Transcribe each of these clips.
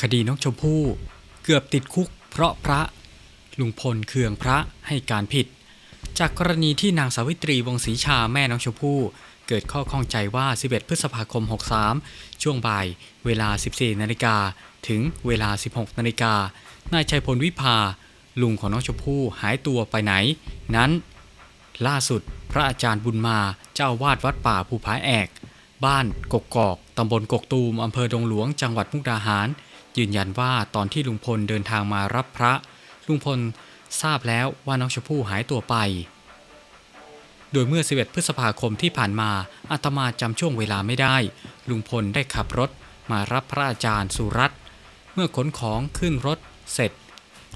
คดีน้องชมพู่เกือบติดคุก เพราะพระ ลุงพลเคืองพระให้การผิด จากกรณีที่นางสาวิตรีวงศรีชาแม่น้องชมพู่เกิดข้อข้องใจว่า 11 พฤษภาคม 63 ช่วงบ่าย เวลา 14 นาฬิกา ถึงเวลา 16 นาฬิกา นายชัยพลวิภา ลุงของน้องชมพู่หายตัวไปไหน นั้น ล่าสุดพระอาจารย์บุญมาเจ้าวาดวัดป่าภูผาแอก บ้านกกกอก ตำบลกกตูม อำเภอดงหลวง จังหวัดมุกดาหาร ยืนยันว่าตอนที่ลุงพลเดินทางมารับพระ ลุงพลทราบแล้วว่าน้องชมพู่หายตัวไป โดยเมื่อ 11 พฤษภาคมที่ผ่านมาอาตมาจำช่วงเวลาไม่ได้ ลุงพลได้ขับรถมารับพระอาจารย์สุรัตน์เมื่อขนของขึ้นรถเสร็จ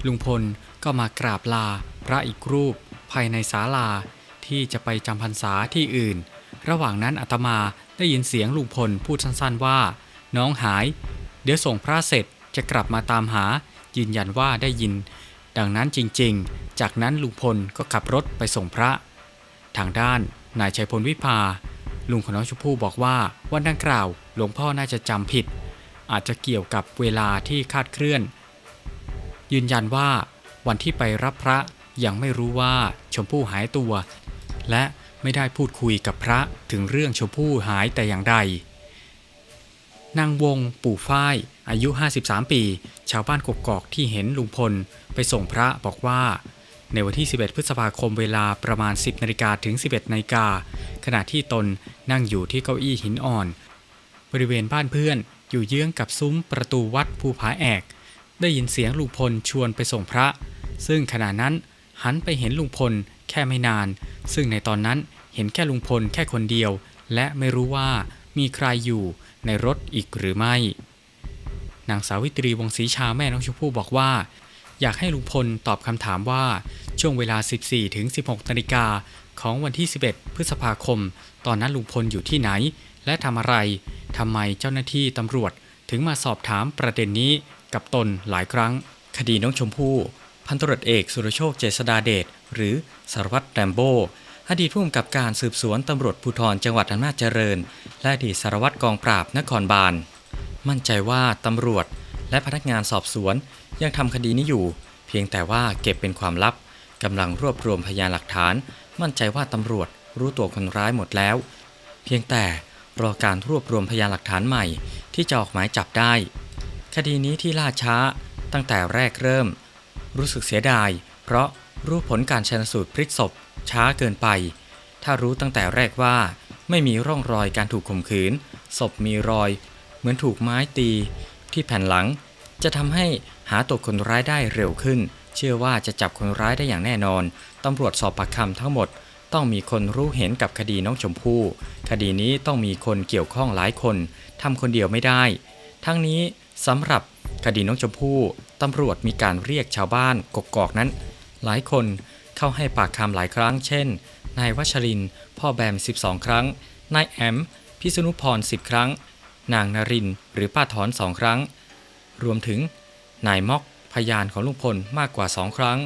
ลุงพลก็มากราบลาพระอีกรูป ภายในศาลาที่จะไปจำพรรษาที่อื่น ระหว่างนั้นอาตมาได้ยินเสียงลุงพลพูดสั้นๆว่า น้องหาย เดี๋ยวส่งพระเสร็จจะกลับมาตามหา ยืนยันว่าได้ยิน ดังนั้นจริงๆ จากนั้นลุงพลก็ขับรถไปส่งพระ ทางด้านนายชัยพลวิภา ลุงของน้องชมพู่บอกว่าวันดังกล่าวหลวงพ่อน่าจะจำผิด อาจจะเกี่ยวกับเวลาที่คาดเคลื่อน ยืนยันว่าวันที่ไปรับพระยังไม่รู้ว่าชมพู่หายตัว และไม่ได้พูดคุยกับพระถึงเรื่องชมพู่หายแต่อย่างใด นางวง ปู่ฝ้าย อายุ 53 ปี ชาวบ้านกกอกที่เห็นลุงพล ไปส่งพระบอกว่า ในวันที่ 11 พฤษภาคมเวลาประมาณ 10นาฬิกาถึง 11นาฬิกาขณะที่ตนนั่งอยู่ที่เก้าอี้หินอ่อน บริเวณบ้านเพื่อนอยู่เยื้องกับซุ้มประตูวัดภูผาแอก ได้ยินเสียงลุงพลชวนไปส่งพระ ซึ่งขณะนั้นหันไปเห็นลุงพลแค่ไม่นาน ซึ่งในตอนนั้นเห็นแค่ลุงพลแค่คนเดียว และไม่รู้ว่า มีใครอยู่ในรถอีกหรือไม่ นางสาวิตรีวงศรีชาแม่น้องชมพู่บอกว่า อยากให้ลุงพลตอบคำถามว่าช่วงเวลา 14ถึง16นาฬิกาของวันที่ 11 พฤษภาคม ตอนนั้นลุงพลอยู่ที่ไหน และทำอะไรทำไมเจ้าหน้าที่ตำรวจถึงมาสอบถามประเด็นนี้กับตนหลายครั้ง คดีน้องชมพู่ พันตรวจเอกสุรโชคเจษดาเดชหรือสารวัตรแรมโบ้ อดีตผู้กำกับการสืบสวนตำรวจภูธรจังหวัดอำนาจเจริญ และอดีตสารวัตรกองปราบนครบาล มั่นใจว่าตำรวจและพนักงานสอบสวนยังทำคดีนี้อยู่ เพียงแต่ว่าเก็บเป็นความลับกำลังรวบรวมพยานหลักฐาน มั่นใจว่าตำรวจรู้ตัวคนร้ายหมดแล้ว เพียงแต่รอการรวบรวมพยานหลักฐานใหม่ ที่จะออกหมายจับได้ คดีนี้ที่ล่าช้าตั้งแต่แรกเริ่ม รู้สึกเสียดาย เพราะ รู้ผลการชันสูตรพลิกศพ ช้าเกินไป ถ้ารู้ตั้งแต่แรกว่า ไม่มีร่องรอยการถูกข่มขืน ศพมีรอย เหมือนถูกไม้ตี ที่แผ่นหลัง จะทำให้หาตัวคนร้ายได้เร็วขึ้น เชื่อว่าจะจับคนร้ายได้อย่างแน่นอนตำรวจสอบปากคำทั้งหมด ต้องมีคนรู้เห็นกับคดีน้องชมพู่ คดีนี้ต้องมีคนเกี่ยวข้องหลายคนทำคนเดียวไม่ได้ ทั้งนี้สำหรับคดีน้องชมพู่ตำรวจมีการเรียกชาวบ้านกกอกนั้น หลายคนเข้าให้ปากคำหลายครั้ง เช่น นายวัชริน พ่อแบม 12 ครั้ง นายแอม พิษณุพร 10 ครั้ง นางนารินหรือป้าถอนสองครั้ง รวมถึง นายม็อกพยานของลุงพลมากกว่าสองครั้ง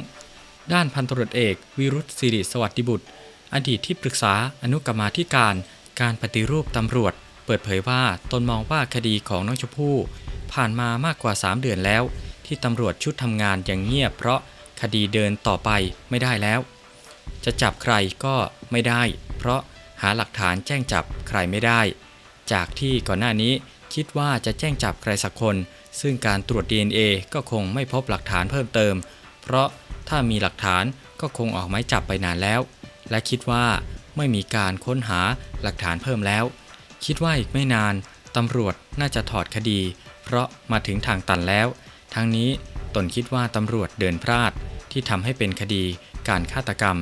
ด้านพันตรวจเอกวิรุธสิริสวัสดิบุตร อดีตที่ปรึกษาอนุกรรมาธิการการปฏิรูปตำรวจ เปิดเผยว่าตนมองว่าคดีของน้องชมพู่ผ่านมามากกว่า 3 เดือนแล้ว ที่ตำรวจชุดทำงานอย่างเงียบเพราะ คดีเดินต่อไปไม่ได้แล้ว จะจับใครก็ไม่ได้ เพราะหาหลักฐานแจ้งจับใครไม่ได้ จากที่ก่อนหน้านี้คิดว่าจะแจ้งจับใครสักคน ซึ่งการตรวจ DNA ก็คงไม่พบหลักฐานเพิ่มเติม เพราะถ้ามีหลักฐานก็คงออกหมายจับไปนานแล้ว และคิดว่าไม่มีการค้นหาหลักฐานเพิ่มแล้ว คิดว่าอีกไม่นานตำรวจน่าจะถอดคดี เพราะมาถึงทางตันแล้ว ทั้งนี้ ตนคิดว่าตำรวจเดินพลาดที่ทำให้เป็นคดีการฆาตกรรม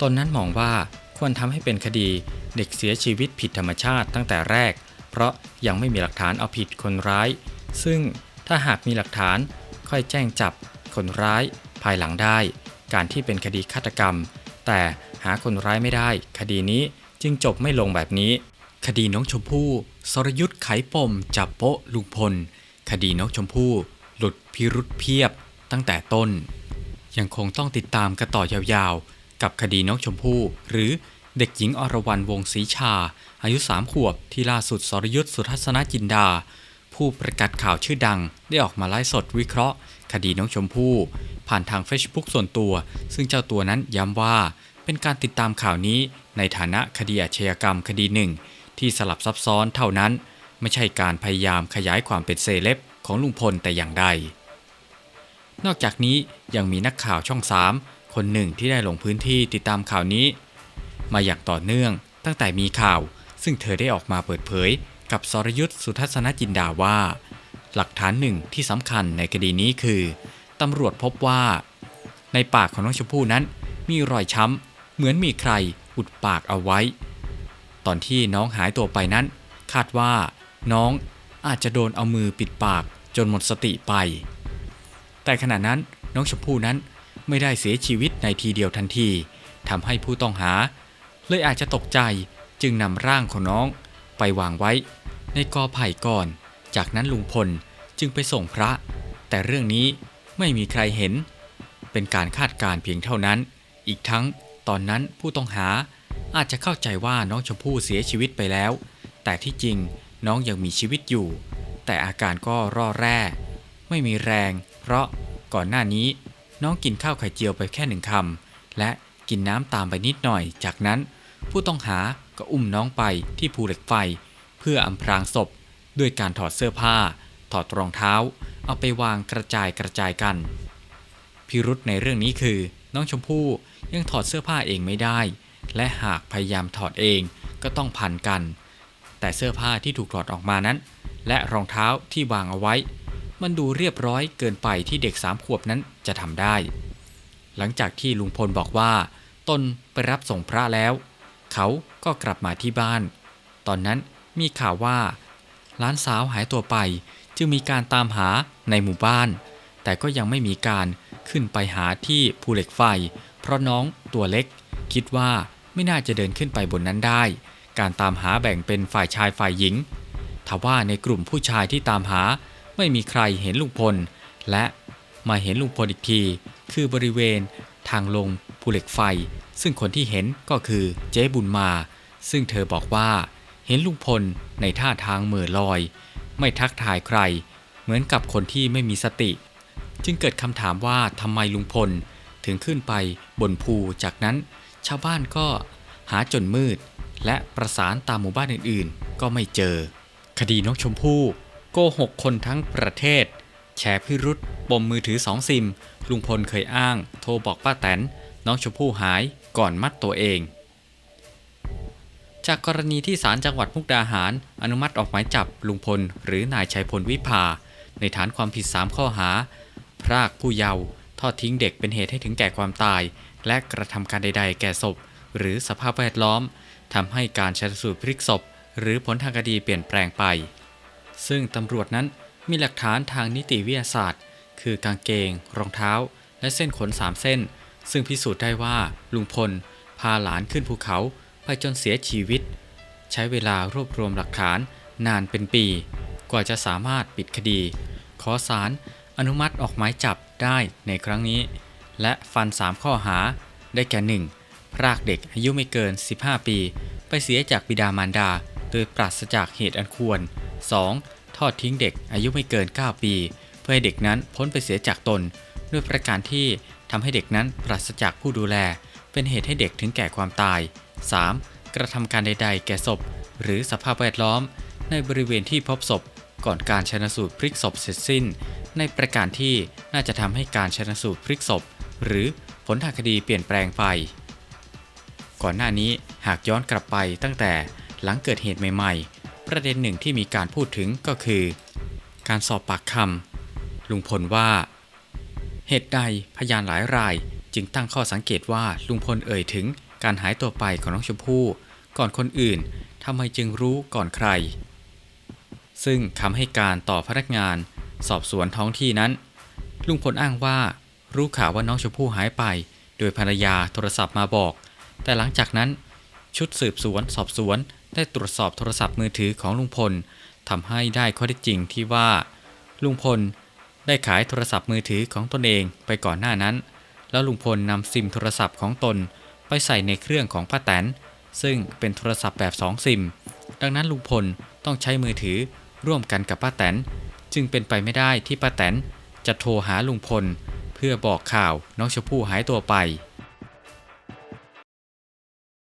ตนนั้นมองว่าควรทำให้เป็นคดีเด็กเสียชีวิตผิดธรรมชาติตั้งแต่แรก เพราะยังไม่มีหลักฐานเอาผิดคนร้าย ซึ่งถ้าหากมีหลักฐานค่อยแจ้งจับคนร้ายภายหลังได้ การที่เป็นคดีฆาตกรรม แต่หาคนร้ายไม่ได้ คดีนี้จึงจบไม่ลงแบบนี้ คดีน้องชมพู่ สรยุทธ์ไขปมจับโปะลุงพล คดีน้องชมพู่ หลุดพิรุษเพียบตั้งแต่ต้น ยังคงต้องติดตามกันต่อยาวๆ กับคดีน้องชมพู่ หรือเด็กหญิงอรวรรณวงศรีชา อายุสามขวบที่ล่าสุดสรยุทธ์สุทัศนจินดา ผู้ประกาศข่าวชื่อดังได้ออกมาไลฟ์สดวิเคราะห์ คดีน้องชมพู่ ผ่านทาง Facebook ส่วนตัว ซึ่งเจ้าตัวนั้นย้ำว่า เป็นการติดตามข่าวนี้ในฐานะคดีอาชญากรรมคดีหนึ่งที่สลับซับซ้อนเท่านั้น ไม่ใช่การพยายามขยายความเป็นเซเลบ ของลุงพลแต่อย่างใด นอกจากนี้ยังมีนักข่าวช่อง3คนหนึ่งที่ได้ลงพื้นที่ติดตามข่าวนี้ มาอย่างต่อเนื่องตั้งแต่มีข่าว ซึ่งเธอได้ออกมาเปิดเผย กับสรยุทธ์สุทัศนจินดาว่า หลักฐานหนึ่งที่สำคัญในคดีนี้คือตำรวจพบว่า ในปากของน้องชมพู่นั้น มีรอยช้ำเหมือนมีใครอุดปากเอาไว้ ตอนที่น้องหายตัวไปนั้น คาดว่า น้องอาจจะโดนเอามือปิดปาก จนหมดสติไป แต่ขณะนั้นน้องชมพู่นั้นไม่ได้เสียชีวิตในทีเดียวทันทีทำให้ผู้ต้องหา เลยอาจจะตกใจจึงนำร่างของน้องไปวางไว้ในกอไผ่ก่อน จากนั้นลุงพลจึงไปส่งพระ แต่เรื่องนี้ไม่มีใครเห็น เป็นการคาดการเพียงเท่านั้น อีกทั้งตอนนั้นผู้ต้องหาอาจจะเข้าใจว่าน้องชมพู่เสียชีวิตไปแล้ว แต่ที่จริงน้องยังมีชีวิตอยู่ แต่อาการก็ร่อแร่ ไม่มีแรง เพราะก่อนหน้านี้น้องกินข้าวไข่เจียวไปแค่หนึ่งคำและกินน้ำตามไปนิดหน่อย จากนั้นผู้ต้องหาก็อุ้มน้องไปที่ภูเหล็กไฟ เพื่ออำพรางศพ ด้วยการถอดเสื้อผ้า ถอดรองเท้า เอาไปวางกระจายกระจายกัน พิรุษในเรื่องนี้คือ น้องชมพู่ยังถอดเสื้อผ้าเองไม่ได้ และหากพยายามถอดเองก็ต้องพันกัน แต่เสื้อผ้าที่ถูกถอดออกมานั้น และรองเท้าที่วางเอาไว้ มันดูเรียบร้อยเกินไปที่เด็กสามขวบนั้นจะทำได้ หลังจากที่ลุงพลบอกว่า ตนไปรับส่งพระแล้ว เขาก็กลับมาที่บ้าน ตอนนั้นมีข่าวว่าหล้านสาวหายตัวไป จึงมีการตามหาในหมู่บ้าน แต่ก็ยังไม่มีการขึ้นไปหาที่ภูเหล็กไฟ เพราะน้องตัวเล็ก คิดว่าไม่น่าจะเดินขึ้นไปบนนั้นได้ การตามหาแบ่งเป็นฝ่ายชายฝ่ายหญิง ทว่าในกลุ่มผู้ชายที่ตามหาไม่มีใครเห็นลุงพล และมาเห็นลุงพลอีกที คือบริเวณทางลงภูเหล็กไฟ ซึ่งคนที่เห็นก็คือเจ๊บุญมา ซึ่งเธอบอกว่าเห็นลุงพลในท่าทางเหม่อลอย ไม่ทักทายใคร เหมือนกับคนที่ไม่มีสติ จึงเกิดคำถามว่าทำไมลุงพลถึงขึ้นไปบนภูจากนั้นชาวบ้านก็หาจนมืด และประสานตามหมู่บ้านอื่นๆ ก็ไม่เจอ คดีน้องชมพู่ โกหกคนทั้งประเทศ แชร์พิรุษปมมือถือสองซิม ลุงพลเคยอ้าง โทรบอกป้าแตน น้องชมพู่หายก่อนมัดตัวเอง จากกรณีที่ศาลจังหวัดมุกดาหาร อนุมัติออกหมายจับลุงพล หรือนายชัยพลวิภา ในฐานความผิด 3 ข้อหา พรากผู้เยาว์ทอดทิ้งเด็กเป็นเหตุให้ถึงแก่ความตาย และกระทำการใด ๆ แก่ศพ หรือสภาพแวดล้อมทำให้การชันสูตรพลิกศพ หรือผลทางคดีเปลี่ยนแปลงไป ซึ่งตำรวจนั้นมีหลักฐานทางนิติวิทยาศาสตร์ คือกางเกง รองเท้า และเส้นขนสามเส้น ซึ่งพิสูจน์ได้ว่าลุงพล พาหลานขึ้นภูเขาไปจนเสียชีวิต ใช้เวลารวบรวมหลักฐานนานเป็นปี กว่าจะสามารถปิดคดี ขอศาลอนุมัติออกหมายจับได้ในครั้งนี้ และฟัน 3 ข้อหา ได้แก่ 1. พรากเด็กอายุไม่เกิน 15 ปี ไปเสียจากบิดามารดา โดยปราศจากเหตุอันควร 2. ทอดทิ้งเด็กอายุไม่เกิน 9 ปี เพื่อให้เด็กนั้นพ้นไปเสียจากตน ด้วยประการที่ทำให้เด็กนั้นปราศจากผู้ดูแล เป็นเหตุให้เด็กถึงแก่ความตาย 3. กระทำการใด ๆ แก่ศพ หรือสภาพแวดล้อม ในบริเวณที่พบศพ ก่อนการชนสูตรพลิกศพเสร็จสิ้น ในประการที่น่าจะทำให้การชนสูตรพลิกศพ หรือผลทางคดีเปลี่ยนแปลงไป ก่อนหน้านี้หากย้อนกลับไปตั้งแต่ หลังเกิดเหตุใหม่ ๆ ประเด็นหนึ่งที่มีการพูดถึงก็คือ การสอบปากคำลุงพลว่า เหตุใดพยานหลายรายจึงตั้งข้อสังเกตว่าลุงพลเอ่ยถึงการหายตัวไปของน้องชมพู่ก่อนคนอื่นทำไมจึงรู้ก่อนใคร ซึ่งคำให้การต่อพนักงาน สอบสวนท้องที่นั้น ลุงพลอ้างว่า รู้ข่าวว่าน้องชมพู่หายไป โดยภรรยาโทรศัพท์มาบอก แต่หลังจากนั้น ชุดสืบสวนสอบสวน ได้ตรวจสอบโทรศัพท์มือถือของลุงพลทำให้ได้ข้อเท็จจริงที่ว่า ลุงพลได้ขายโทรศัพท์มือถือของตนเองไปก่อนหน้านั้น แล้วลุงพลนำซิมโทรศัพท์ของตนไปใส่ในเครื่องของป้าแตน ซึ่งเป็นโทรศัพท์แบบ2ซิม ดังนั้นลุงพลต้องใช้มือถือร่วมกันกับป้าแตน จึงเป็นไปไม่ได้ที่ป้าแตนจะโทรหาลุงพล เพื่อบอกข่าวน้องชมพู่หายตัวไป